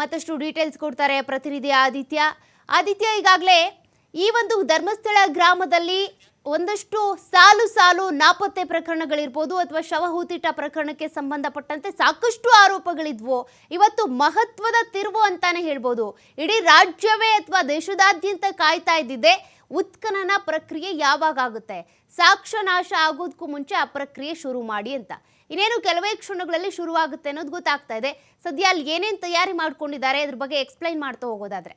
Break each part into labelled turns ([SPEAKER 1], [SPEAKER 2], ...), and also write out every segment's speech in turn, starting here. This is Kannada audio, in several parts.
[SPEAKER 1] ಮತ್ತಷ್ಟು ಡೀಟೇಲ್ಸ್ ಕೊಡ್ತಾರೆ ಪ್ರತಿನಿಧಿ ಆದಿತ್ಯ ಆದಿತ್ಯ ಈಗಾಗಲೇ ಈ ಒಂದು ಧರ್ಮಸ್ಥಳ ಗ್ರಾಮದಲ್ಲಿ ಒಂದಷ್ಟು ಸಾಲು ಸಾಲು ನಾಪತ್ತೆ ಪ್ರಕರಣಗಳಿರ್ಬೋದು ಅಥವಾ ಶವ ಪ್ರಕರಣಕ್ಕೆ ಸಂಬಂಧಪಟ್ಟಂತೆ ಸಾಕಷ್ಟು ಆರೋಪಗಳಿದ್ವು ಇವತ್ತು ಮಹತ್ವದ ತಿರುವು ಅಂತಾನೆ ಹೇಳ್ಬೋದು ಇಡೀ ರಾಜ್ಯವೇ ಅಥವಾ ದೇಶದಾದ್ಯಂತ ಕಾಯ್ತಾ ಇದ್ದಿದೆ ಉತ್ಖನನ ಪ್ರಕ್ರಿಯೆ ಯಾವಾಗ ಆಗುತ್ತೆ ಸಾಕ್ಷ್ಯ ನಾಶ ಆಗೋದಕ್ಕೂ ಮುಂಚೆ ಆ ಪ್ರಕ್ರಿಯೆ ಶುರು ಮಾಡಿ ಅಂತ ಇನ್ನೇನು ಕೆಲವೇ ಕ್ಷಣಗಳಲ್ಲಿ ಶುರುವಾಗುತ್ತೆ ಅನ್ನೋದು ಗೊತ್ತಾಗ್ತಾ ಇದೆ ಸದ್ಯ ಅಲ್ಲಿ ಏನೇನು ತಯಾರಿ ಮಾಡ್ಕೊಂಡಿದ್ದಾರೆ ಅದ್ರ ಬಗ್ಗೆ ಎಕ್ಸ್ಪ್ಲೈನ್ ಮಾಡ್ತಾ ಹೋಗೋದಾದ್ರೆ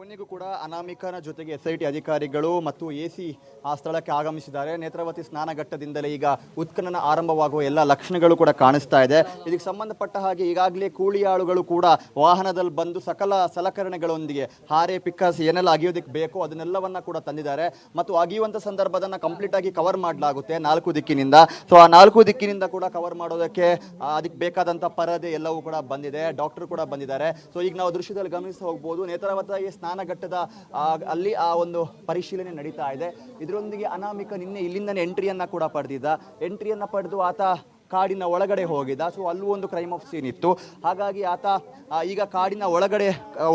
[SPEAKER 2] ಕೊನೆಗೂ ಕೂಡ ಅನಾಮಿಕನ ಜೊತೆಗೆ ಎಸ್ ಟಿ ಅಧಿಕಾರಿಗಳು ಮತ್ತು ಎ ಸಿ ಆ ಸ್ಥಳಕ್ಕೆ ಆಗಮಿಸಿದ್ದಾರೆ ನೇತ್ರಾವತಿ ಸ್ನಾನಘಟ್ಟದಿಂದಲೇ ಈಗ ಉತ್ಖನನ ಆರಂಭವಾಗುವ ಎಲ್ಲ ಲಕ್ಷಣಗಳು ಕೂಡ ಕಾಣಿಸ್ತಾ ಇದೆ ಇದಕ್ಕೆ ಸಂಬಂಧಪಟ್ಟ ಹಾಗೆ ಈಗಾಗಲೇ ಕೂಲಿಯಾಳುಗಳು ಕೂಡ ವಾಹನದಲ್ಲಿ ಬಂದು ಸಕಲ ಸಲಕರಣೆಗಳೊಂದಿಗೆ ಹಾರೆ ಪಿಕ್ಕಾಸ್ ಏನೆಲ್ಲ ಅಗಿಯೋದಕ್ಕೆ ಬೇಕೋ ಅದನ್ನೆಲ್ಲವನ್ನ ಕೂಡ ತಂದಿದ್ದಾರೆ ಮತ್ತು ಅಗಿಯುವಂಥ ಸಂದರ್ಭದನ್ನ ಕಂಪ್ಲೀಟ್ ಆಗಿ ಕವರ್ ಮಾಡಲಾಗುತ್ತೆ ನಾಲ್ಕು ದಿಕ್ಕಿನಿಂದ ಸೊ ಆ ನಾಲ್ಕು ದಿಕ್ಕಿನಿಂದ ಕೂಡ ಕವರ್ ಮಾಡೋದಕ್ಕೆ ಅದಕ್ಕೆ ಬೇಕಾದಂಥ ಪರದೆ ಎಲ್ಲವೂ ಕೂಡ ಬಂದಿದೆ ಡಾಕ್ಟರ್ ಕೂಡ ಬಂದಿದ್ದಾರೆ ಸೊ ಈಗ ನಾವು ದೃಶ್ಯದಲ್ಲಿ ಗಮನಿಸಿ ಹೋಗ್ಬೋದು ನೇತ್ರಾವತಿ ಸ್ನಾನಘಟ್ಟದ ಅಲ್ಲಿ ಆ ಒಂದು ಪರಿಶೀಲನೆ ನಡೀತಾ ಇದೆ ಇದರೊಂದಿಗೆ ಅನಾಮಿಕ ನಿನ್ನೆ ಇಲ್ಲಿಂದನೇ ಎಂಟ್ರಿಯನ್ನು ಕೂಡ ಪಡೆದಿದ್ದ ಎಂಟ್ರಿಯನ್ನು ಪಡೆದು ಆತ ಕಾಡಿನ ಒಳಗಡೆ ಹೋಗಿದ್ದ ಸೊ ಅಲ್ಲೂ ಒಂದು ಕ್ರೈಮ್ ಆಫ್ ಸೀನ್ ಇತ್ತು ಹಾಗಾಗಿ ಆತ ಈಗ ಕಾಡಿನ ಒಳಗಡೆ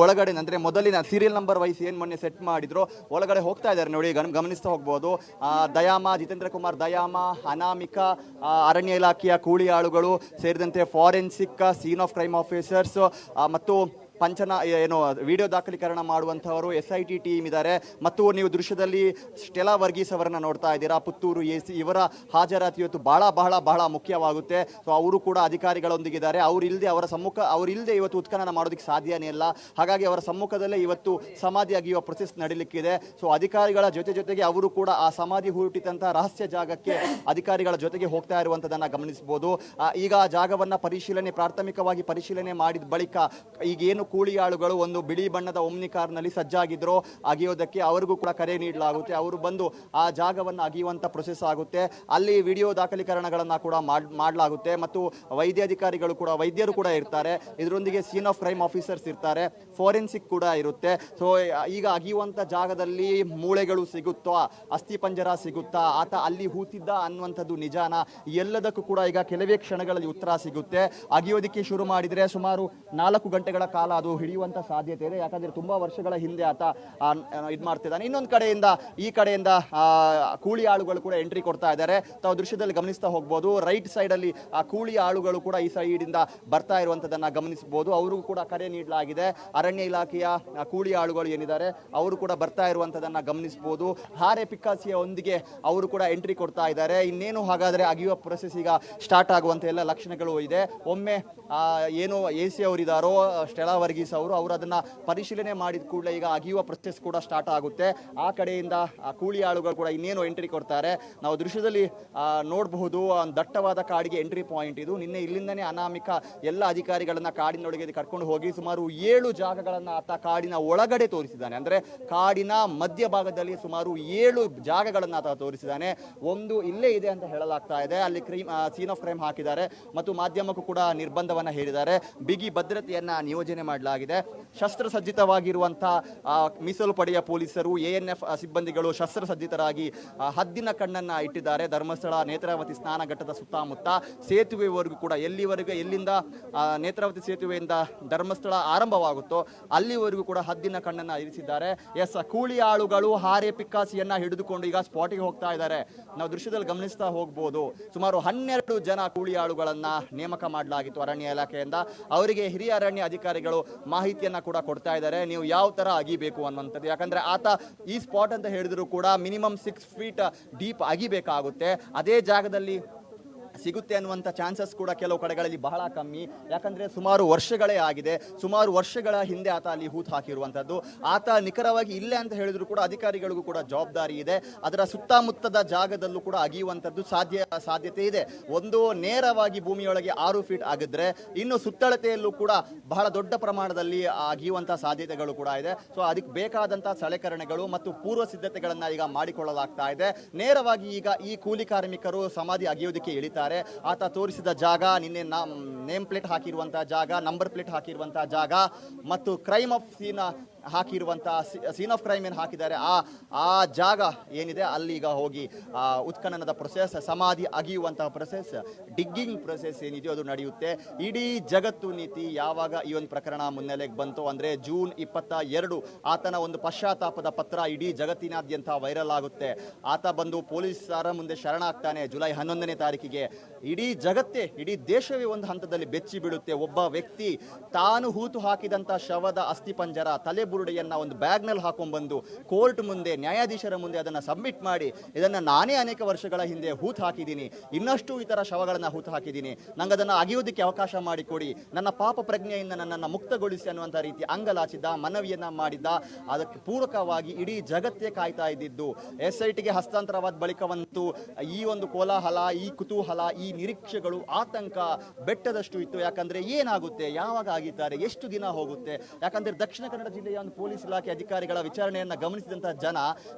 [SPEAKER 2] ಒಳಗಡೆ ಅಂದರೆ ಮೊದಲಿನ ಸೀರಿಯಲ್ ನಂಬರ್ ವೈಸ್ ಏನು ಮೊನ್ನೆ ಸೆಟ್ ಮಾಡಿದ್ರು ಒಳಗಡೆ ಹೋಗ್ತಾ ಇದ್ದಾರೆ ನೋಡಿ ಗಮ್ ಗಮನಿಸ್ತಾ ಹೋಗ್ಬೋದು ದಯಾಮ ಜಿತೇಂದ್ರ ಕುಮಾರ್ ದಯಾಮ ಅನಾಮಿಕ ಅರಣ್ಯ ಇಲಾಖೆಯ ಕೂಲಿ ಆಳುಗಳು ಸೇರಿದಂತೆ forensic scene of crime officers ಮತ್ತು ಪಂಚನ ಏನು ವಿಡಿಯೋ ದಾಖಲೀಕರಣ ಮಾಡುವಂಥವರು ಎಸ್ ಐ ಟಿ ಟೀಮ್ ಇದ್ದಾರೆ ಮತ್ತು ನೀವು ದೃಶ್ಯದಲ್ಲಿ ಸ್ಟೆಲಾ ವರ್ಗೀಸ್ ಅವರನ್ನು ನೋಡ್ತಾ ಇದ್ದೀರಾ ಪುತ್ತೂರು ಎ ಸಿ ಇವರ ಹಾಜರಾತಿ ಇವತ್ತು ಬಹಳ ಬಹಳ ಬಹಳ ಮುಖ್ಯವಾಗುತ್ತೆ ಸೊ ಅವರು ಕೂಡ ಅಧಿಕಾರಿಗಳೊಂದಿಗಿದ್ದಾರೆ ಇಲ್ಲದೆ ಅವರ ಸಮ್ಮುಖ ಇಲ್ಲದೆ ಇವತ್ತು ಉತ್ಖನನ ಮಾಡೋದಕ್ಕೆ ಸಾಧ್ಯನೇ ಇಲ್ಲ ಹಾಗಾಗಿ ಅವರ ಸಮ್ಮುಖದಲ್ಲೇ ಇವತ್ತು ಸಮಾಧಿ ಅಗಿಯುವ ಪ್ರೊಸೆಸ್ ನಡೀಲಿಕ್ಕಿದೆ ಸೊ ಅಧಿಕಾರಿಗಳ ಜೊತೆ ಜೊತೆಗೆ ಅವರು ಕೂಡ ಆ ಸಮಾಧಿ ಹೂಟಿದಂತಹ ರಹಸ್ಯ ಜಾಗಕ್ಕೆ ಅಧಿಕಾರಿಗಳ ಜೊತೆಗೆ ಹೋಗ್ತಾ ಇರುವಂಥದ್ದನ್ನು ಗಮನಿಸಬಹುದು ಈಗ ಆ ಜಾಗವನ್ನು ಪರಿಶೀಲನೆ ಪ್ರಾಥಮಿಕವಾಗಿ ಪರಿಶೀಲನೆ ಮಾಡಿದ ಬಳಿಕ ಈಗೇನು ಕೂಲಿಯಾಳುಗಳು ಒಂದು ಬಿಳಿ ಬಣ್ಣದ ಒಮ್ನಿ ಕಾರ್ನಲ್ಲಿ ಸಜ್ಜಾಗಿದ್ರು ಅಗೆಯೋದಕ್ಕೆ ಅವರಿಗೂ ಕೂಡ ಕರೆ ನೀಡಲಾಗುತ್ತೆ ಅವರು ಬಂದು ಆ ಜಾಗವನ್ನು ಅಗೆಯುವಂಥ ಪ್ರೊಸೆಸ್ ಆಗುತ್ತೆ ಅಲ್ಲಿ ವಿಡಿಯೋ ದಾಖಲೀಕರಣಗಳನ್ನು ಕೂಡ ಮಾಡಲಾಗುತ್ತೆ ಮತ್ತು ವೈದ್ಯಾಧಿಕಾರಿಗಳು ಕೂಡ ವೈದ್ಯರು ಕೂಡ ಇರ್ತಾರೆ ಇದರೊಂದಿಗೆ ಸೀನ್ ಆಫ್ ಕ್ರೈಮ್ ಆಫೀಸರ್ಸ್ ಇರ್ತಾರೆ ಫೋರೆನ್ಸಿಕ್ ಕೂಡ ಇರುತ್ತೆ ಸೊ ಈಗ ಅಗಿಯುವಂಥ ಜಾಗದಲ್ಲಿ ಮೂಳೆಗಳು ಸಿಗುತ್ತೋ ಅಸ್ಥಿ ಪಂಜರ ಸಿಗುತ್ತಾ ಆತ ಅಲ್ಲಿ ಹೂತಿದ್ದ ಅನ್ನುವಂಥದ್ದು ನಿಜಾನ ಎಲ್ಲದಕ್ಕೂ ಕೂಡ ಈಗ ಕೆಲವೇ ಕ್ಷಣಗಳಲ್ಲಿ ಉತ್ತರ ಸಿಗುತ್ತೆ ಅಗಿಯೋದಕ್ಕೆ ಶುರು ಮಾಡಿದರೆ ಸುಮಾರು ನಾಲ್ಕು ಗಂಟೆಗಳ ಕಾಲ ಅದು ಹಿಡಿಯುವಂಥ ಸಾಧ್ಯತೆ ಇದೆ ಯಾಕಂದ್ರೆ ತುಂಬಾ ವರ್ಷಗಳ ಹಿಂದೆ ಆತ ಇದು ಮಾಡ್ತಿದ್ದಾನೆ ಇನ್ನೊಂದು ಕಡೆಯಿಂದ ಈ ಕಡೆಯಿಂದ ಕೂಲಿ ಆಳುಗಳು ಕೂಡ ಎಂಟ್ರಿ ಕೊಡ್ತಾ ಇದ್ದಾರೆ ತಾವು ದೃಶ್ಯದಲ್ಲಿ ಗಮನಿಸ್ತಾ ಹೋಗ್ಬೋದು ರೈಟ್ ಸೈಡ್ ಅಲ್ಲಿ ಆ ಕೂಲಿ ಆಳುಗಳು ಕೂಡ ಈ ಸೈಡಿಂದ ಬರ್ತಾ ಇರುವಂತದನ್ನ ಗಮನಿಸಬಹುದು ಅವರಿಗೂ ಕೂಡ ಕರೆ ನೀಡಲಾಗಿದೆ ಅರಣ್ಯ ಇಲಾಖೆಯ ಕೂಲಿ ಆಳುಗಳು ಏನಿದ್ದಾರೆ ಅವರು ಕೂಡ ಬರ್ತಾ ಇರುವಂತದ್ದನ್ನ ಗಮನಿಸಬಹುದು ಹಾರೆ ಒಂದಿಗೆ ಅವರು ಕೂಡ ಎಂಟ್ರಿ ಕೊಡ್ತಾ ಇದ್ದಾರೆ ಇನ್ನೇನು ಹಾಗಾದ್ರೆ ಅಗಿಯುವ ಪ್ರೊಸೆಸ್ ಈಗ ಸ್ಟಾರ್ಟ್ ಆಗುವಂತ ಎಲ್ಲ ಲಕ್ಷಣಗಳು ಇದೆ ಒಮ್ಮೆ ಏನು ಎ ಸಿ ಅವರಿದಾರೋ ಸ್ಟೆಲಾ ವರ್ಗೀಸ್ ಅವರು ಅವರು ಅದನ್ನ ಪರಿಶೀಲನೆ ಮಾಡಿದ ಕೂಡಲೇ ಈಗ ಅಗಿಯುವ ಪ್ರೊಸೆಸ್ ಕೂಡ ಸ್ಟಾರ್ಟ್ ಆಗುತ್ತೆ ಆ ಕಡೆಯಿಂದ ಕೂಲಿ ಆಳುಗಳು ಕೂಡ ಇನ್ನೇನು ಎಂಟ್ರಿ ಕೊಡ್ತಾರೆ ನಾವು ದೃಶ್ಯದಲ್ಲಿ ನೋಡಬಹುದು ಒಂದು ದಟ್ಟವಾದ ಕಾಡಿಗೆ ಎಂಟ್ರಿ ಪಾಯಿಂಟ್ ಇದು ನಿನ್ನೆ ಇಲ್ಲಿಂದನೇ ಅನಾಮಿಕ ಎಲ್ಲ ಅಧಿಕಾರಿಗಳನ್ನ ಕಾಡಿನೊಳಗೆ ಕರ್ಕೊಂಡು ಹೋಗಿ ಸುಮಾರು ಏಳು ಜಾಗಗಳನ್ನ ಆತ ಕಾಡಿನ ಒಳಗಡೆ ತೋರಿಸಿದ್ದಾನೆ ಅಂದ್ರೆ ಕಾಡಿನ ಮಧ್ಯಭಾಗದಲ್ಲಿ ಸುಮಾರು ಏಳು ಜಾಗಗಳನ್ನು ಆತ ತೋರಿಸಿದ್ದಾನೆ ಒಂದು ಇಲ್ಲೇ ಇದೆ ಅಂತ ಹೇಳಲಾಗ್ತಾ ಇದೆ ಅಲ್ಲಿ ಕ್ರೈಮ್ ಸೀನ್ ಆಫ್ ಕ್ರೈಮ್ ಹಾಕಿದ್ದಾರೆ ಮತ್ತು ಮಾಧ್ಯಮಕ್ಕೂ ಕೂಡ ನಿರ್ಬಂಧವನ್ನ ಹೇರಿದ್ದಾರೆ ಬಿಗಿ ಭದ್ರತೆಯನ್ನ ನಿಯೋಜನೆ ಮಾಡಲಾಗಿದೆ ಶಸ್ತ್ರಸಜ್ಜಿತವಾಗಿರುವಂತಹ ಮೀಸಲು ಪಡೆಯ ಪೊಲೀಸರು ಎ ಎನ್ ಎಫ್ ಸಿಬ್ಬಂದಿಗಳು ಶಸ್ತ್ರಸಜ್ಜಿತರಾಗಿ ಹದ್ದಿನ ಕಣ್ಣನ್ನು ಇಟ್ಟಿದ್ದಾರೆ ಧರ್ಮಸ್ಥಳ ನೇತ್ರಾವತಿ ಸ್ನಾನ ಘಟ್ಟದ ಸುತ್ತಮುತ್ತ ಸೇತುವೆವರೆಗೂ ಕೂಡ ಎಲ್ಲಿವರೆಗೂ ಎಲ್ಲಿಂದ ನೇತ್ರಾವತಿ ಸೇತುವೆಯಿಂದ ಧರ್ಮಸ್ಥಳ ಆರಂಭವಾಗುತ್ತೋ ಅಲ್ಲಿವರೆಗೂ ಕೂಡ ಹದ್ದಿನ ಕಣ್ಣನ್ನು ಇರಿಸಿದ್ದಾರೆ ಎಸ್ ಕೂಲಿ ಆಳುಗಳು ಹಾರೆ ಪಿಕ್ಕಾಸಿಯನ್ನು ಹಿಡಿದುಕೊಂಡು ಈಗ ಸ್ಪಾಟಿಗೆ ಹೋಗ್ತಾ ಇದ್ದಾರೆ ನಾವು ದೃಶ್ಯದಲ್ಲಿ ಗಮನಿಸ್ತಾ ಹೋಗ್ಬೋದು ಸುಮಾರು ಹನ್ನೆರಡು ಜನ ಕೂಲಿ ಆಳುಗಳನ್ನು ನೇಮಕ ಮಾಡಲಾಗಿತ್ತು ಅರಣ್ಯ ಇಲಾಖೆಯಿಂದ ಅವರಿಗೆ ಹಿರಿಯ ಅರಣ್ಯ ಅಧಿಕಾರಿಗಳು ಮಾಹಿತಿಯನ್ನು ಕೂಡ ಕೊಡ್ತಾ ಇದ್ದಾರೆ ನೀವು ಯಾವ ತರ ಅಗಿಬೇಕು ಅನ್ನುವಂಥದ್ದು ಯಾಕಂದ್ರೆ ಆತ ಈ ಸ್ಪಾಟ್ ಅಂತ ಹೇಳಿದ್ರು ಕೂಡ ಮಿನಿಮಮ್ ಸಿಕ್ಸ್ ಫೀಟ್ ಡೀಪ್ ಅಗಿಬೇಕಾಗುತ್ತೆ ಅದೇ ಜಾಗದಲ್ಲಿ ಸಿಗುತ್ತೆ ಅನ್ನುವಂಥ ಚಾನ್ಸಸ್ ಕೂಡ ಕೆಲವು ಕಡೆಗಳಲ್ಲಿ ಬಹಳ ಕಮ್ಮಿ ಯಾಕಂದರೆ ಸುಮಾರು ವರ್ಷಗಳೇ ಆಗಿದೆ ಸುಮಾರು ವರ್ಷಗಳ ಹಿಂದೆ ಆತ ಅಲ್ಲಿ ಹೂತು ಹಾಕಿರುವಂಥದ್ದು ಆತ ನಿಖರವಾಗಿ ಇಲ್ಲೇ ಅಂತ ಹೇಳಿದ್ರು ಕೂಡ ಅಧಿಕಾರಿಗಳಿಗೂ ಕೂಡ ಜವಾಬ್ದಾರಿ ಇದೆ ಅದರ ಸುತ್ತಮುತ್ತದ ಜಾಗದಲ್ಲೂ ಕೂಡ ಅಗಿಯುವಂಥದ್ದು ಸಾಧ್ಯ ಸಾಧ್ಯತೆ ಇದೆ ಒಂದು ನೇರವಾಗಿ ಭೂಮಿಯೊಳಗೆ ಆರು ಫೀಟ್ ಆಗಿದ್ರೆ ಇನ್ನು ಸುತ್ತಳತೆಯಲ್ಲೂ ಕೂಡ ಬಹಳ ದೊಡ್ಡ ಪ್ರಮಾಣದಲ್ಲಿ ಅಗಿಯುವಂಥ ಸಾಧ್ಯತೆಗಳು ಕೂಡ ಇದೆ ಸೊ ಅದಕ್ಕೆ ಬೇಕಾದಂಥ ಸಲಕರಣೆಗಳು ಮತ್ತು ಪೂರ್ವ ಸಿದ್ಧತೆಗಳನ್ನು ಈಗ ಮಾಡಿಕೊಳ್ಳಲಾಗ್ತಾ ಇದೆ ನೇರವಾಗಿ ಈಗ ಈ ಕೂಲಿ ಕಾರ್ಮಿಕರು ಸಮಾಧಿ ಅಗಿಯೋದಕ್ಕೆ ಇಳಿತಾರೆ ಆತ ತೋರಿಸಿದ ಜಾಗ ನಿನ್ನೆ ನೇಮ್ ಪ್ಲೇಟ್ ಹಾಕಿರುವಂತಹ ಜಾಗ ನಂಬರ್ ಪ್ಲೇಟ್ ಹಾಕಿರುವಂತಹ ಜಾಗ ಮತ್ತು ಕ್ರೈಮ್ ಆಫ್ ಸೀನ್ ಹಾಕಿರುವಂತಹ ಸೀನ್ ಆಫ್ ಕ್ರೈಮ್ ಏನು ಹಾಕಿದ್ದಾರೆ ಆ ಆ ಜಾಗ ಏನಿದೆ ಅಲ್ಲಿ ಈಗ ಹೋಗಿ ಉತ್ಖನನದ ಪ್ರೊಸೆಸ್ ಸಮಾಧಿ ಅಗಿಯುವಂತಹ ಪ್ರೊಸೆಸ್ ಡಿಗ್ಗಿಂಗ್ ಪ್ರೊಸೆಸ್ ಏನಿದೆಯೋ ಅದು ನಡೆಯುತ್ತೆ ಇಡೀ ಜಗತ್ತು ನೀತಿ ಯಾವಾಗ ಈ ಒಂದು ಪ್ರಕರಣ ಮುನ್ನೆಲೆಗೆ ಬಂತು ಅಂದರೆ ಜೂನ್ ಇಪ್ಪತ್ತ ಎರಡು ಆತನ ಒಂದು ಪಶ್ಚಾತ್ತಾಪದ ಪತ್ರ ಇಡೀ ಜಗತ್ತಿನಾದ್ಯಂತ ವೈರಲ್ ಆಗುತ್ತೆ ಆತ ಬಂದು ಪೊಲೀಸರ ಮುಂದೆ ಶರಣಾಗ್ತಾನೆ ಜುಲೈ ಹನ್ನೊಂದನೇ ತಾರೀಕಿಗೆ ಇಡೀ ಜಗತ್ತೇ ಇಡೀ ದೇಶವೇ ಒಂದು ಹಂತದಲ್ಲಿ ಬೆಚ್ಚಿ ಬೀಳುತ್ತೆ ಒಬ್ಬ ವ್ಯಕ್ತಿ ತಾನು ಹೂತು ಹಾಕಿದಂಥ ಶವದ ಅಸ್ಥಿಪಂಜರ ತಲೆ ಬುರುಡೆಯನ್ನು ಒಂದು ಬ್ಯಾಗ್ನಲ್ಲಿ ಹಾಕೊಂಡ್ಬಂದು ಕೋರ್ಟ್ ಮುಂದೆ ನ್ಯಾಯಾಧೀಶರ ಮುಂದೆ ಅದನ್ನು ಸಬ್ಮಿಟ್ ಮಾಡಿ ಇದನ್ನು ನಾನೇ ಅನೇಕ ವರ್ಷಗಳ ಹಿಂದೆ ಹೂತು ಹಾಕಿದ್ದೀನಿ ಇನ್ನಷ್ಟು ಇತರ ಥರ ಶವಗಳನ್ನು ಹೂತು ಹಾಕಿದ್ದೀನಿ ನಂಗೆ ಅದನ್ನು ಅಗಿಯೋದಕ್ಕೆ ಅವಕಾಶ ಮಾಡಿಕೊಡಿ ನನ್ನ ಪಾಪ ಪ್ರಜ್ಞೆಯಿಂದ ನನ್ನನ್ನು ಮುಕ್ತಗೊಳಿಸಿ ಅನ್ನುವಂಥ ರೀತಿ ಅಂಗಲಾಚಿದ ಮನವಿಯನ್ನು ಮಾಡಿದ್ದ ಅದಕ್ಕೆ ಪೂರಕವಾಗಿ ಇಡೀ ಜಗತ್ತೇ ಕಾಯ್ತಾ ಇದ್ದಿದ್ದು ಎಸ್ ಐ ಟಿಗೆ ಹಸ್ತಾಂತರವಾದ ಬಳಿಕವಂತೂ ಈ ಒಂದು ಕೋಲಾಹಲ ಈ ಕುತೂಹಲ ಈ ನಿರೀಕ್ಷೆಗಳು ಆತಂಕ ಬೆಟ್ಟದಷ್ಟು ಇತ್ತು ಯಾಕಂದ್ರೆ ಏನಾಗುತ್ತೆ ಯಾವಾಗ ಆಗಿದ್ದಾರೆ ಎಷ್ಟು ದಿನ ಹೋಗುತ್ತೆ ಯಾಕಂದ್ರೆ ದಕ್ಷಿಣ ಕನ್ನಡ ಜಿಲ್ಲೆಯ ಒಂದು ಪೊಲೀಸ್ ಇಲಾಖೆ ಅಧಿಕಾರಿಗಳ ವಿಚಾರಣೆಯನ್ನು ಗಮನಿಸಿದಂತಹ ಜನ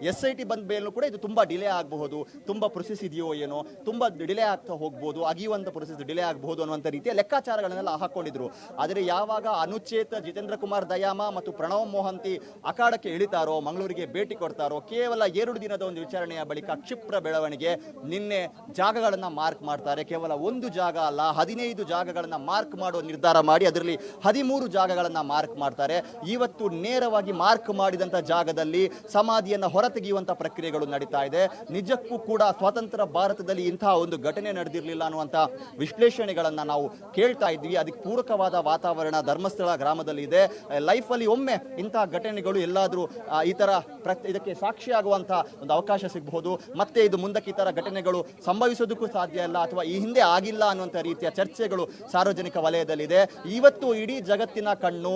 [SPEAKER 2] ಎಸ್ ಐ ಟಿ ಬಂದ ಮೇಲೂ ಕೂಡ ಇದು ತುಂಬ ಡಿಲೇ ಆಗಬಹುದು ತುಂಬ ಪ್ರೊಸೆಸ್ ಇದೆಯೋ ಏನೋ ತುಂಬ ಡಿಲೇ ಆಗ್ತಾ ಹೋಗ್ಬೋದು ಅಗಿಯುವಂಥ ಪ್ರೊಸೆಸ್ ಡಿಲೇ ಆಗಬಹುದು ಅನ್ನುವಂಥ ರೀತಿಯ ಲೆಕ್ಕಾಚಾರಗಳನ್ನೆಲ್ಲ ಹಾಕ್ಕೊಂಡಿದ್ರು ಆದರೆ ಯಾವಾಗ ಅನುಚೇತ ಜಿತೇಂದ್ರ ಕುಮಾರ್ ದಯಾಮ ಮತ್ತು ಪ್ರಣವ್ ಮೋಹಂತಿ ಅಖಾಡಕ್ಕೆ ಇಳಿತಾರೋ ಮಂಗಳೂರಿಗೆ ಭೇಟಿ ಕೊಡ್ತಾರೋ ಕೇವಲ ಎರಡು ದಿನದ ಒಂದು ವಿಚಾರಣೆಯ ಬಳಿಕ ಕ್ಷಿಪ್ರ ಬೆಳವಣಿಗೆ ನಿನ್ನೆ ಜಾಗಗಳನ್ನು ಮಾರ್ಕ್ ಮಾಡ್ತಾರೆ ಕೇವಲ ಒಂದು ಜಾಗ ಅಲ್ಲ ಹದಿನೈದು ಜಾಗಗಳನ್ನು ಮಾರ್ಕ್ ಮಾಡುವ ನಿರ್ಧಾರ ಮಾಡಿ ಅದರಲ್ಲಿ ಹದಿಮೂರು ಜಾಗಗಳನ್ನು ಮಾರ್ಕ್ ಮಾಡ್ತಾರೆ ಇವತ್ತು ನೇ ನೇರವಾಗಿ ಮಾರ್ಕ್ ಮಾಡಿದಂತ ಜಾಗದಲ್ಲಿ ಸಮಾಧಿಯನ್ನು ಹೊರತೆಗೆಯುವಂಥ ಪ್ರಕ್ರಿಯೆಗಳು ನಡೀತಾ ಇದೆ ನಿಜಕ್ಕೂ ಕೂಡ ಸ್ವತಂತ್ರ ಭಾರತದಲ್ಲಿ ಇಂತಹ ಒಂದು ಘಟನೆ ನಡೆದಿರಲಿಲ್ಲ ಅನ್ನುವಂತ ವಿಶ್ಲೇಷಣೆಗಳನ್ನು ನಾವು ಕೇಳ್ತಾ ಇದ್ವಿ ಅದಕ್ಕೆ ಪೂರಕವಾದ ವಾತಾವರಣ ಧರ್ಮಸ್ಥಳ ಗ್ರಾಮದಲ್ಲಿ ಇದೆ ಅಲ್ಲಿ ಒಮ್ಮೆ ಇಂತಹ ಘಟನೆಗಳು ಎಲ್ಲಾದರೂ ಈ ತರ ಇದಕ್ಕೆ ಇದಕ್ಕೆ ಸಾಕ್ಷಿಯಾಗುವಂಥ ಒಂದು ಅವಕಾಶ ಸಿಗಬಹುದು ಮತ್ತೆ ಇದು ಮುಂದಕ್ಕೆ ಈ ಘಟನೆಗಳು ಸಂಭವಿಸೋದಕ್ಕೂ ಸಾಧ್ಯ ಇಲ್ಲ ಅಥವಾ ಈ ಹಿಂದೆ ಆಗಿಲ್ಲ ಅನ್ನುವಂತ ರೀತಿಯ ಚರ್ಚೆಗಳು ಸಾರ್ವಜನಿಕ ವಲಯದಲ್ಲಿದೆ ಇವತ್ತು ಇಡೀ ಜಗತ್ತಿನ ಕಣ್ಣು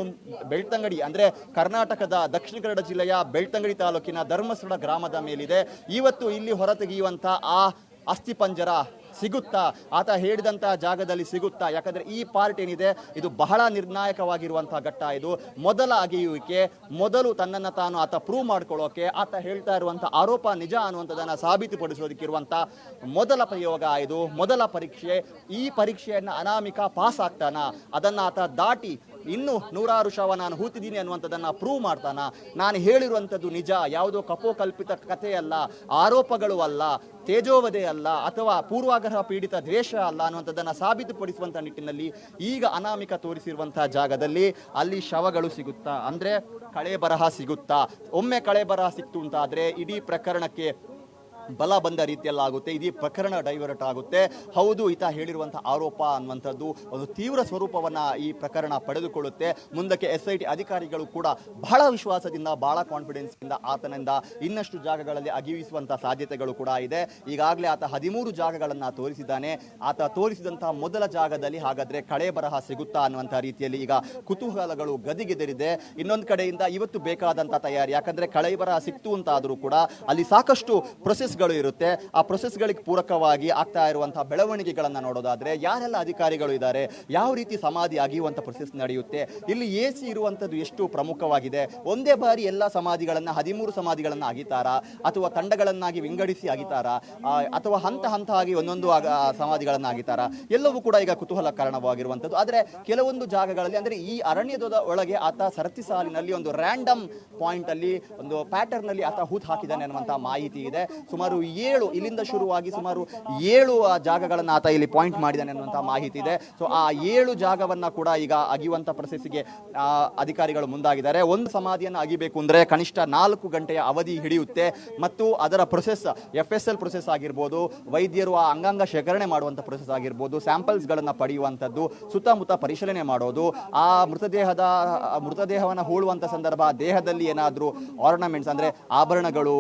[SPEAKER 2] ಬೆಳ್ತಂಗಡಿ ಅಂದ್ರೆ ಕರ್ನಾಟಕದ ದಕ್ಷಿಣ ಕನ್ನಡ ಜಿಲ್ಲೆಯ ಬೆಳ್ತಂಗಡಿ ತಾಲೂಕಿನ ಧರ್ಮಸ್ಥಳ ಗ್ರಾಮದ ಮೇಲಿದೆ ಇವತ್ತು ಇಲ್ಲಿ ಹೊರತೆಗೆಯುವಂಥ ಆ ಪಂಜರ ಸಿಗುತ್ತಾ ಆತ ಹೇಳಿದಂತಹ ಜಾಗದಲ್ಲಿ ಸಿಗುತ್ತಾ ಯಾಕಂದ್ರೆ ಈ ಪಾರ್ಟ್ ಏನಿದೆ ಇದು ಬಹಳ ನಿರ್ಣಾಯಕವಾಗಿರುವಂತಹ ಘಟ್ಟ ಇದು ಮೊದಲ ಅಗೆಯುವಿಕೆ ಮೊದಲು ತನ್ನನ್ನು ತಾನು ಆತ ಪ್ರೂವ್ ಮಾಡ್ಕೊಳ್ಳೋಕೆ ಆತ ಹೇಳ್ತಾ ಇರುವಂತಹ ಆರೋಪ ನಿಜ ಅನ್ನುವಂಥದ್ದನ್ನು ಸಾಬೀತುಪಡಿಸೋದಕ್ಕಿರುವಂತಹ ಮೊದಲ ಪ್ರಯೋಗ ಇದು ಮೊದಲ ಪರೀಕ್ಷೆ ಈ ಪರೀಕ್ಷೆಯನ್ನು ಅನಾಮಿಕ ಪಾಸ್ ಆಗ್ತಾನ ಅದನ್ನು ಆತ ದಾಟಿ ಇನ್ನು ನೂರಾರು ಶವ ನಾನು ಹೂತಿದ್ದೀನಿ ಅನ್ನುವಂಥದ್ದನ್ನು ಪ್ರೂವ್ ಮಾಡ್ತಾನ ನಾನು ಹೇಳಿರುವಂಥದ್ದು ನಿಜ ಯಾವುದೋ ಕಪೋಕಲ್ಪಿತ ಕಥೆಯಲ್ಲ ಆರೋಪಗಳು ಅಲ್ಲ ತೇಜೋವಧೆ ಅಲ್ಲ ಅಥವಾ ಪೂರ್ವಾಗ ಆಗ್ರಹ ಪೀಡಿತ ದ್ವೇಷ ಅಲ್ಲ ಅನ್ನುವಂಥದ್ದನ್ನು ಸಾಬೀತುಪಡಿಸುವಂಥ ನಿಟ್ಟಿನಲ್ಲಿ ಈಗ ಅನಾಮಿಕ ತೋರಿಸಿರುವಂತಹ ಜಾಗದಲ್ಲಿ ಅಲ್ಲಿ ಶವಗಳು ಸಿಗುತ್ತಾ ಅಂದ್ರೆ ಕಳೆ ಬರಹ ಸಿಗುತ್ತಾ ಒಮ್ಮೆ ಕಳೆ ಬರಹ ಸಿಕ್ತು ಅಂತಾದರೆ ಇಡೀ ಪ್ರಕರಣಕ್ಕೆ ಬಲ ಬಂದ ರೀತಿಯಲ್ಲಿ ಆಗುತ್ತೆ ಇದೀ ಪ್ರಕರಣ ಡೈವರ್ಟ್ ಆಗುತ್ತೆ ಹೌದು ಈತ ಹೇಳಿರುವಂಥ ಆರೋಪ ಅನ್ನುವಂಥದ್ದು ಒಂದು ತೀವ್ರ ಸ್ವರೂಪವನ್ನು ಈ ಪ್ರಕರಣ ಪಡೆದುಕೊಳ್ಳುತ್ತೆ ಮುಂದಕ್ಕೆ ಎಸ್ ಐ ಟಿ ಅಧಿಕಾರಿಗಳು ಕೂಡ ಬಹಳ ವಿಶ್ವಾಸದಿಂದ ಬಹಳ ಕಾನ್ಫಿಡೆನ್ಸ್ನಿಂದ ಆತನಿಂದ ಇನ್ನಷ್ಟು ಜಾಗಗಳಲ್ಲಿ ಅಗಿವಿಸುವಂಥ ಸಾಧ್ಯತೆಗಳು ಕೂಡ ಇದೆ ಈಗಾಗಲೇ ಆತ ಹದಿಮೂರು ಜಾಗಗಳನ್ನು ತೋರಿಸಿದ್ದಾನೆ ಆತ ತೋರಿಸಿದಂಥ ಮೊದಲ ಜಾಗದಲ್ಲಿ ಹಾಗಾದರೆ ಕಳೆ ಬರಹ ಸಿಗುತ್ತಾ ಅನ್ನುವಂಥ ರೀತಿಯಲ್ಲಿ ಈಗ ಕುತೂಹಲಗಳು ಗದಿಗೆದರಿದೆ ಇನ್ನೊಂದು ಕಡೆಯಿಂದ ಇವತ್ತು ಬೇಕಾದಂಥ ತಯಾರಿ ಯಾಕಂದರೆ ಕಳೆ ಬರಹ ಸಿಕ್ತು ಅಂತಾದರೂ ಕೂಡ ಅಲ್ಲಿ ಸಾಕಷ್ಟು ಪ್ರೊಸೆಸ್ ಪ್ರೊಸೆಸ್ಗಳು ಇರುತ್ತೆ ಆ ಪ್ರೊಸೆಸ್ಗಳಿಗೆ ಪೂರಕವಾಗಿ ಆಗ್ತಾ ಇರುವಂತಹ ಬೆಳವಣಿಗೆಗಳನ್ನು ನೋಡೋದಾದ್ರೆ ಯಾರೆಲ್ಲ ಅಧಿಕಾರಿಗಳು ಇದ್ದಾರೆ ಯಾವ ರೀತಿ ಸಮಾಧಿ ಆಗಿರುವಂತಹ ಪ್ರೊಸೆಸ್ ನಡೆಯುತ್ತೆ ಇಲ್ಲಿ ಎ ಸಿ ಎಷ್ಟು ಪ್ರಮುಖವಾಗಿದೆ ಒಂದೇ ಬಾರಿ ಎಲ್ಲ ಸಮಾಧಿಗಳನ್ನು ಹದಿಮೂರು ಸಮಾಧಿಗಳನ್ನು ಅಗಿತಾರಾ ಅಥವಾ ತಂಡಗಳನ್ನಾಗಿ ವಿಂಗಡಿಸಿ ಅಗಿತಾರಾ ಅಥವಾ ಹಂತ ಹಂತ ಆಗಿ ಒಂದೊಂದು ಸಮಾಧಿಗಳನ್ನು ಅಗಿತಾರಾ ಎಲ್ಲವೂ ಕೂಡ ಈಗ ಕುತೂಹಲ ಕಾರಣವಾಗಿರುವಂತದ್ದು ಆದರೆ ಕೆಲವೊಂದು ಜಾಗಗಳಲ್ಲಿ ಅಂದರೆ ಈ ಅರಣ್ಯದ ಒಳಗೆ ಆತ ಸರತಿ ಸಾಲಿನಲ್ಲಿ ಒಂದು ರ್ಯಾಂಡಮ್ ಪಾಯಿಂಟ್ ಅಲ್ಲಿ ಒಂದು ಪ್ಯಾಟರ್ನ್ ಅಲ್ಲಿ ಆತ ಹೂತ್ ಹಾಕಿದ್ದಾನೆ ಅನ್ನುವಂತಹ ಮಾಹಿತಿ ಇದೆ ಸುಮಾರು ಸುಮಾರು ಏಳು ಇಲ್ಲಿಂದ ಶುರುವಾಗಿ ಸುಮಾರು ಏಳು ಜಾಗಗಳನ್ನು ಆತ ಇಲ್ಲಿ ಪಾಯಿಂಟ್ ಮಾಡಿದ್ದಾನೆ ಅನ್ನುವಂಥ ಮಾಹಿತಿ ಇದೆ ಸೊ ಆ ಏಳು ಜಾಗವನ್ನು ಕೂಡ ಈಗ ಅಗಿಯುವಂಥ ಪ್ರೊಸೆಸ್ಗೆ ಅಧಿಕಾರಿಗಳು ಮುಂದಾಗಿದ್ದಾರೆ ಒಂದು ಸಮಾಧಿಯನ್ನು ಅಗಿಬೇಕು ಅಂದರೆ ಕನಿಷ್ಠ ನಾಲ್ಕು ಗಂಟೆಯ ಅವಧಿ ಹಿಡಿಯುತ್ತೆ ಮತ್ತು ಅದರ process F S L process ಆಗಿರ್ಬೋದು ವೈದ್ಯರು ಆ ಅಂಗಾಂಗ ಶೇಖರಣೆ ಮಾಡುವಂಥ ಪ್ರೊಸೆಸ್ ಆಗಿರ್ಬೋದು ಸ್ಯಾಂಪಲ್ಸ್ಗಳನ್ನು ಪಡೆಯುವಂಥದ್ದು ಸುತ್ತಮುತ್ತ ಪರಿಶೀಲನೆ ಮಾಡೋದು ಆ ಮೃತದೇಹದ ಮೃತದೇಹವನ್ನು ಹೂಳುವಂಥ ಸಂದರ್ಭ ದೇಹದಲ್ಲಿ ಏನಾದರೂ ಆರ್ನಮೆಂಟ್ಸ್ ಅಂದರೆ ಆಭರಣಗಳು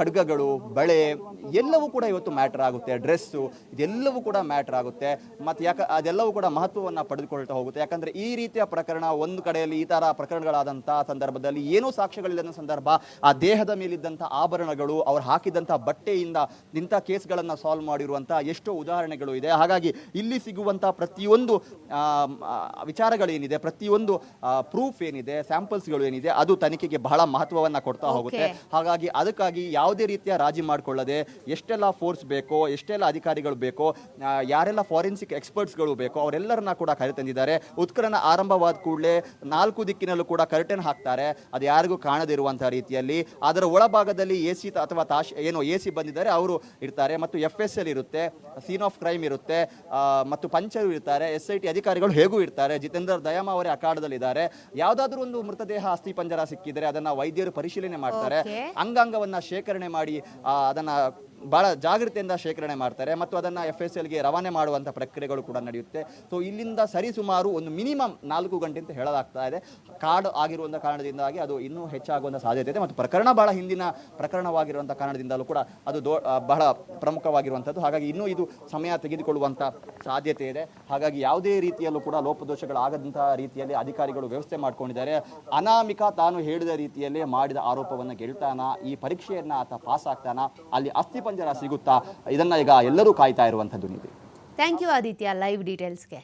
[SPEAKER 2] ಖಡ್ಗಗಳು ಬಳೆ eh, ಎಲ್ಲವೂ ಕೂಡ ಇವತ್ತು ಮ್ಯಾಟ್ರ್ ಆಗುತ್ತೆ ಡ್ರೆಸ್ಸು ಇದೆಲ್ಲವೂ ಕೂಡ ಮ್ಯಾಟ್ರ್ ಆಗುತ್ತೆ ಮತ್ತು ಯಾಕೆ ಅದೆಲ್ಲವೂ ಕೂಡ ಮಹತ್ವವನ್ನು ಪಡೆದುಕೊಳ್ತಾ ಹೋಗುತ್ತೆ ಯಾಕಂದರೆ ಈ ರೀತಿಯ ಪ್ರಕರಣ ಒಂದು ಕಡೆಯಲ್ಲಿ ಈ ಥರ ಪ್ರಕರಣಗಳಾದಂಥ ಸಂದರ್ಭದಲ್ಲಿ ಏನೂ ಸಾಕ್ಷ್ಯಗಳಿಲ್ಲದ ಸಂದರ್ಭ ಆ ದೇಹದ ಮೇಲಿದ್ದಂಥ ಆಭರಣಗಳು ಅವರು ಹಾಕಿದಂಥ ಬಟ್ಟೆಯಿಂದ ಇಂಥ ಕೇಸ್ಗಳನ್ನು ಸಾಲ್ವ್ ಮಾಡಿರುವಂಥ ಎಷ್ಟೋ ಉದಾಹರಣೆಗಳು ಇದೆ ಹಾಗಾಗಿ ಇಲ್ಲಿ ಸಿಗುವಂಥ ಪ್ರತಿಯೊಂದು ವಿಚಾರಗಳೇನಿದೆ ಪ್ರತಿಯೊಂದು ಪ್ರೂಫ್ ಏನಿದೆ ಸ್ಯಾಂಪಲ್ಸ್ಗಳು ಏನಿದೆ ಅದು ತನಿಖೆಗೆ ಬಹಳ ಮಹತ್ವವನ್ನು ಕೊಡ್ತಾ ಹೋಗುತ್ತೆ ಹಾಗಾಗಿ ಅದಕ್ಕಾಗಿ ಯಾವುದೇ ರೀತಿಯ ರಾಜಿ ಮಾಡಿಕೊಳ್ಳದೆ ಎಷ್ಟೆಲ್ಲ ಫೋರ್ಸ್ ಬೇಕೋ ಎಷ್ಟೆಲ್ಲ ಅಧಿಕಾರಿಗಳು ಬೇಕೋ ಯಾರೆಲ್ಲ ಫಾರೆನ್ಸಿಕ್ ಎಕ್ಸ್ಪರ್ಟ್ಸ್ಗಳು ಬೇಕೋ ಅವರೆಲ್ಲರನ್ನ ಕೂಡ ಕರೆತಂದಿದ್ದಾರೆ ಉತ್ಕರಣ ಆರಂಭವಾದ ಕೂಡಲೇ ನಾಲ್ಕು ದಿಕ್ಕಿನಲ್ಲೂ ಕೂಡ ಕರ್ಟನ್ ಹಾಕ್ತಾರೆ ಅದು ಯಾರಿಗೂ ಕಾಣದಿರುವಂಥ ರೀತಿಯಲ್ಲಿ ಅದರ ಒಳಭಾಗದಲ್ಲಿ ಎ ಸಿ ಅಥವಾ ತಾಶ್ ಏನು ಎ ಸಿ ಬಂದಿದ್ದಾರೆ ಅವರು ಇರ್ತಾರೆ ಮತ್ತು ಎಫ್ ಎಸ್ ಎಲ್ ಇರುತ್ತೆ ಸೀನ್ ಆಫ್ ಕ್ರೈಮ್ ಇರುತ್ತೆ ಮತ್ತು ಪಂಚರು ಇರ್ತಾರೆ ಎಸ್ ಐ ಟಿ ಅಧಿಕಾರಿಗಳು ಹೇಗೂ ಇರ್ತಾರೆ ಜಿತೇಂದ್ರ ದಯಾಮ ಅವರೇ ಅಖಾಡದಲ್ಲಿದ್ದಾರೆ ಯಾವುದಾದ್ರೂ ಒಂದು ಮೃತದೇಹ ಅಸ್ಥಿ ಪಂಜರ ಸಿಕ್ಕಿದರೆ ಅದನ್ನು ವೈದ್ಯರು ಪರಿಶೀಲನೆ ಮಾಡ್ತಾರೆ ಅಂಗಾಂಗವನ್ನು ಶೇಖರಣೆ ಮಾಡಿ ಅದನ್ನು ಭಾಳ ಜಾಗೃತಿಯಿಂದ ಶೇಖರಣೆ ಮಾಡ್ತಾರೆ ಮತ್ತು ಅದನ್ನು ಎಫ್ ಎಸ್ ಎಲ್ಗೆ ರವಾನೆ ಮಾಡುವಂಥ ಪ್ರಕ್ರಿಯೆಗಳು ಕೂಡ ನಡೆಯುತ್ತೆ ಸೊ ಇಲ್ಲಿಂದ ಸರಿಸುಮಾರು ಒಂದು ಮಿನಿಮಮ್ ನಾಲ್ಕು ಗಂಟೆ ಅಂತ ಹೇಳಲಾಗ್ತಾ ಇದೆ ಕಾಡು ಆಗಿರುವಂಥ ಕಾರಣದಿಂದಾಗಿ ಅದು ಇನ್ನೂ ಹೆಚ್ಚಾಗುವಂಥ ಸಾಧ್ಯತೆ ಇದೆ ಮತ್ತು ಪ್ರಕರಣ ಭಾಳ ಹಿಂದಿನ
[SPEAKER 1] ಪ್ರಕರಣವಾಗಿರುವಂಥ ಕಾರಣದಿಂದಲೂ ಕೂಡ ಅದು ದೋ ಬಹಳ ಪ್ರಮುಖವಾಗಿರುವಂಥದ್ದು ಹಾಗಾಗಿ ಇನ್ನೂ ಇದು ಸಮಯ ತೆಗೆದುಕೊಳ್ಳುವಂಥ ಸಾಧ್ಯತೆ ಇದೆ ಹಾಗಾಗಿ ಯಾವುದೇ ರೀತಿಯಲ್ಲೂ ಕೂಡ ಲೋಪದೋಷಗಳಾಗದಂಥ ರೀತಿಯಲ್ಲಿ ಅಧಿಕಾರಿಗಳು ವ್ಯವಸ್ಥೆ ಮಾಡ್ಕೊಂಡಿದ್ದಾರೆ ಅನಾಮಿಕ ತಾನು ಹೇಳಿದ ರೀತಿಯಲ್ಲಿ ಮಾಡಿದ ಆರೋಪವನ್ನು ಗೆಲ್ತಾನ ಈ ಪರೀಕ್ಷೆಯನ್ನು ಆತ ಪಾಸ್ ಆಗ್ತಾನ ಅಲ್ಲಿ ಅಸ್ಥಿ ಜನ ಸಿಗುತ್ತಾ ಇದನ್ನ ಈಗ ಎಲ್ಲರೂ ಕಾಯ್ತಾ ಇರುವಂಥದ್ದು ನೀವು ಥ್ಯಾಂಕ್ ಯು ಆದಿತ್ಯ ಲೈವ್ ಡೀಟೇಲ್ಸ್ಗೆ